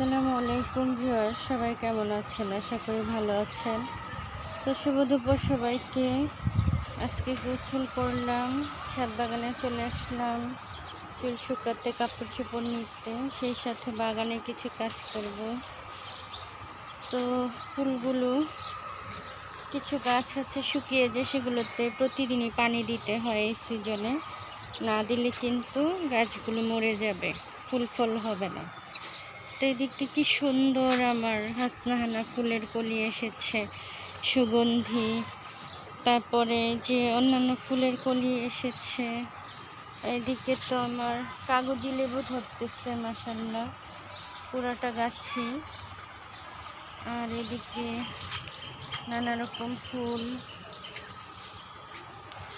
আসসালামু আলাইকুম ভিউয়ার সবাই কেমন আছেন? আশা করি ভালো আছেন। তো শুভ দুপুর সবাইকে। আজকে গোসল করলাম, ছাদ বাগানে চলে আসলাম। চুল শুকাতে, কাপড় চোপড় নিতে, সেই সাথে বাগানে কিছু কাজ করব। তো ফুলগুলো, কিছু গাছ আছে শুকিয়ে যে সেগুলোতে প্রতিদিনই পানি দিতে হয় এই সিজনে। না দিলে কিন্তু গাছগুলো মরে যাবে, ফুল ফল হবে না। তো এদিকটি কি সুন্দর আমার হাসনাহানা ফুলের কলি এসেছে, সুগন্ধি। তারপরে যে অন্যান্য ফুলের কলি এসেছে, এদিকে তো আমার কাগজি লেবু ধরতেছে মাসাল্লাহ পুরাটা গাছি। আর এদিকে নানা রকম ফুল।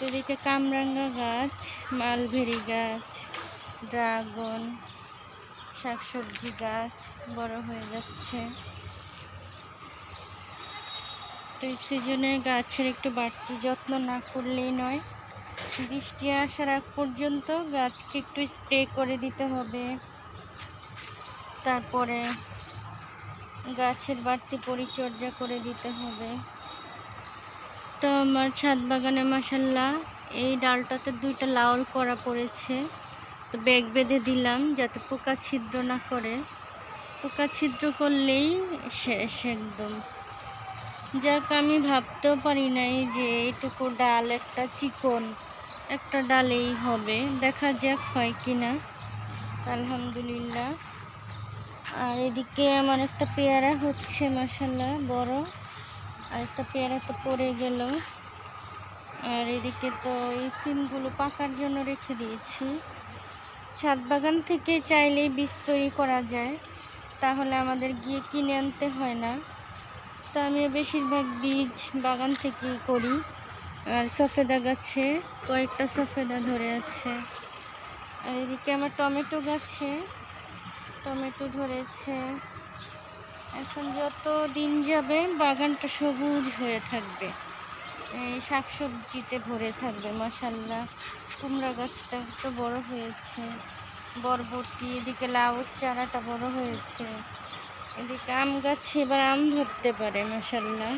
এদিকে কামরাঙ্গা গাছ, মালভেরি গাছ, ড্রাগন। শাকসবজি গাছ বড় হয়ে যাচ্ছে। তো এই সিজনে গাছের একটু বাড়তি যত্ন না করলেই নয়। বৃষ্টি আসার আগ পর্যন্ত গাছকে একটু স্প্রে করে দিতে হবে। তারপরে গাছের বাড়তি পরিচর্যা করে দিতে হবে। তো আমার ছাদ বাগানে মাসাল্লাহ এই ডালটাতে দুইটা লাউল করা পড়েছে। তো ব্যাগ বেঁধে দিলাম যাতে পোকা ছিদ্র না করে। পোকা ছিদ্র করলেই শেষ একদম। যাক, আমি ভাবতেও পারি নাই যে এইটুকু ডাল, একটা চিকন, একটা ডালেই হবে। দেখা যাক হয় কি না। আলহামদুলিল্লাহ। আর এদিকে আমার একটা পেয়ারা হচ্ছে মশাল্লা বড়। আর একটা পেয়ারা তো পড়ে গেল। আর এদিকে তো এই সিমগুলো পাকার জন্য রেখে দিয়েছি। ছাদ বাগান থেকে চাইলেই বীজ তৈরি করা যায়, তাহলে আমাদের গিয়ে কিনে আনতে হয় না। তো আমি বেশিরভাগ বীজ বাগান থেকেই করি। আর সফেদা গাছে কয়েকটা সফেদা ধরে আছে। আর এদিকে আমার টমেটো গাছে টমেটো ধরেছে। এখন যত দিন যাবে বাগানটা সবুজ হয়ে থাকবে। এই শাকসবজিতে ভরে থাকবে মাসাল্লাহ কুমড়া গাছটা তো বড় হয়েছে। বরবটি, এদিকে লাউ চারাটা বড় হয়েছে। এদিকে আম গাছে এবার আম ধরতে পারে মাসাল্লাহ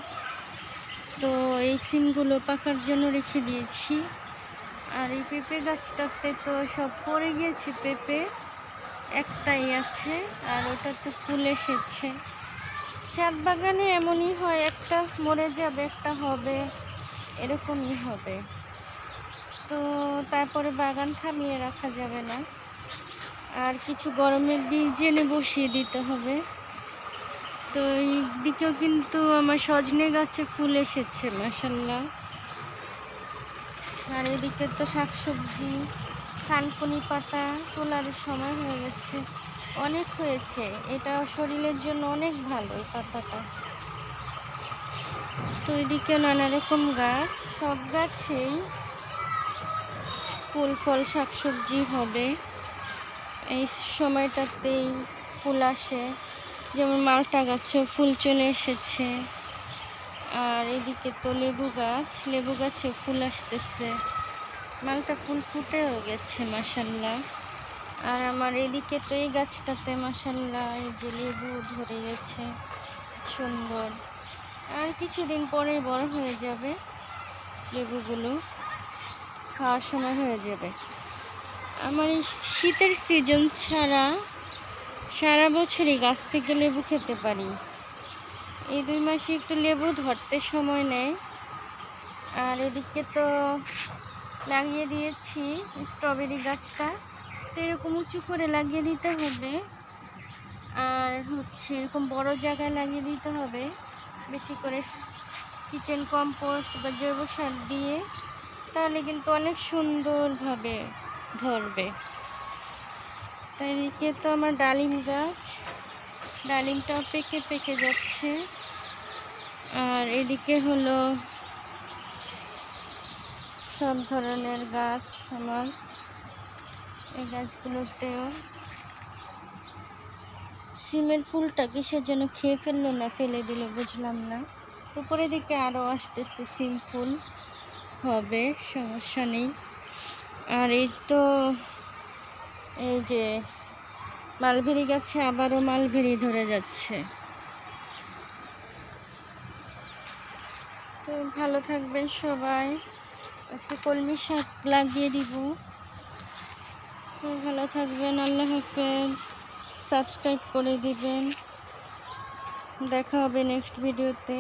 তো এই সিমগুলো পাকার জন্য রেখে দিয়েছি। আর এই পেঁপে গাছটাতে তো সব পড়ে গিয়েছে পেঁপে। একটাই আছে, আর ওটা তো ফুল এসেছে। ছাদ বাগানে এমনই হয়, একটা মরে যাবে, একটা হবে। এরকমই হবে। তো তারপরে বাগান থামিয়ে রাখা যাবে না। আর কিছু গরমের বীজ এনে বসিয়ে দিতে হবে। তো এই দিকেও কিন্তু আমার সজনে গাছে ফুল এসেছে মাসাল্লাহ আর এদিকে তো শাকসবজি, থানকুনি পাতা তোলার সময় হয়ে গেছে। অনেক হয়েছে। এটা শরীরের জন্য অনেক ভালো এই পাতাটা। তো এদিকে নানা রকম গাছ? সব গাছেই ফুল, ফল, শাকসবজি হবে। এই সময়টাতেই ফুল আসে। যেমন মালটা গাছে ফুল চলে এসেছে। আর এদিকে তো লেবু গাছ। লেবু গাছে ফুল আসতেছে। মালটা ফুল ফুটেও গেছে মাসাল্লাহ আর আমার এদিকে তো এই গাছটাতে মাসাল্লাহ এই যে লেবু ধরে গেছে। সুন্দর। আর কিছুদিন পরে বড় হয়ে যাবে, লেবুগুলো খাওয়ার সময় হয়ে যাবে। আমার শীতের সিজন ছাড়া সারা বছরই গাছ থেকে লেবু খেতে পারি। এই দুই মাসে একটু লেবু ধরতে সময় নেয় আর এদিকে তো লাগিয়ে দিয়েছি স্ট্রবেরি গাছটা। তো এরকম উঁচু করে লাগিয়ে দিতে হবে। আর হচ্ছে এরকম বড় জায়গায় লাগিয়ে দিতে হবে। বেশি করে কিচেন কম্পোস্ট বা জৈব সার দিয়ে তাহলে কিন্তু অনেক সুন্দরভাবে ধরবে। তাই এদিকে তো আমার ডালিম গাছ। ডালিমটাও পেকে পেকে যাচ্ছে। আর এদিকে হলো সব ধরনের গাছ আমার। এই গাছগুলোতেও সিমের ফুলটা কিসের জন্য খেয়ে ফেলল না, ফেলে দিল, বুঝলাম না। উপরের দিকে আরও আসতেছে সিম ফুল। হবে, সমস্যা নেই। আর এই তো এই যে মালভেরি গাছে আবারও মালভেরি ধরে যাচ্ছে। তো ভালো থাকবেন সবাই। আজকে কলমি শাক লাগিয়ে দিব। ভালো থাকবেন, আল্লাহ হাফেজ। সাবস্ক্রাইব করে দিবেন। দেখা হবে নেক্সট ভিডিওতে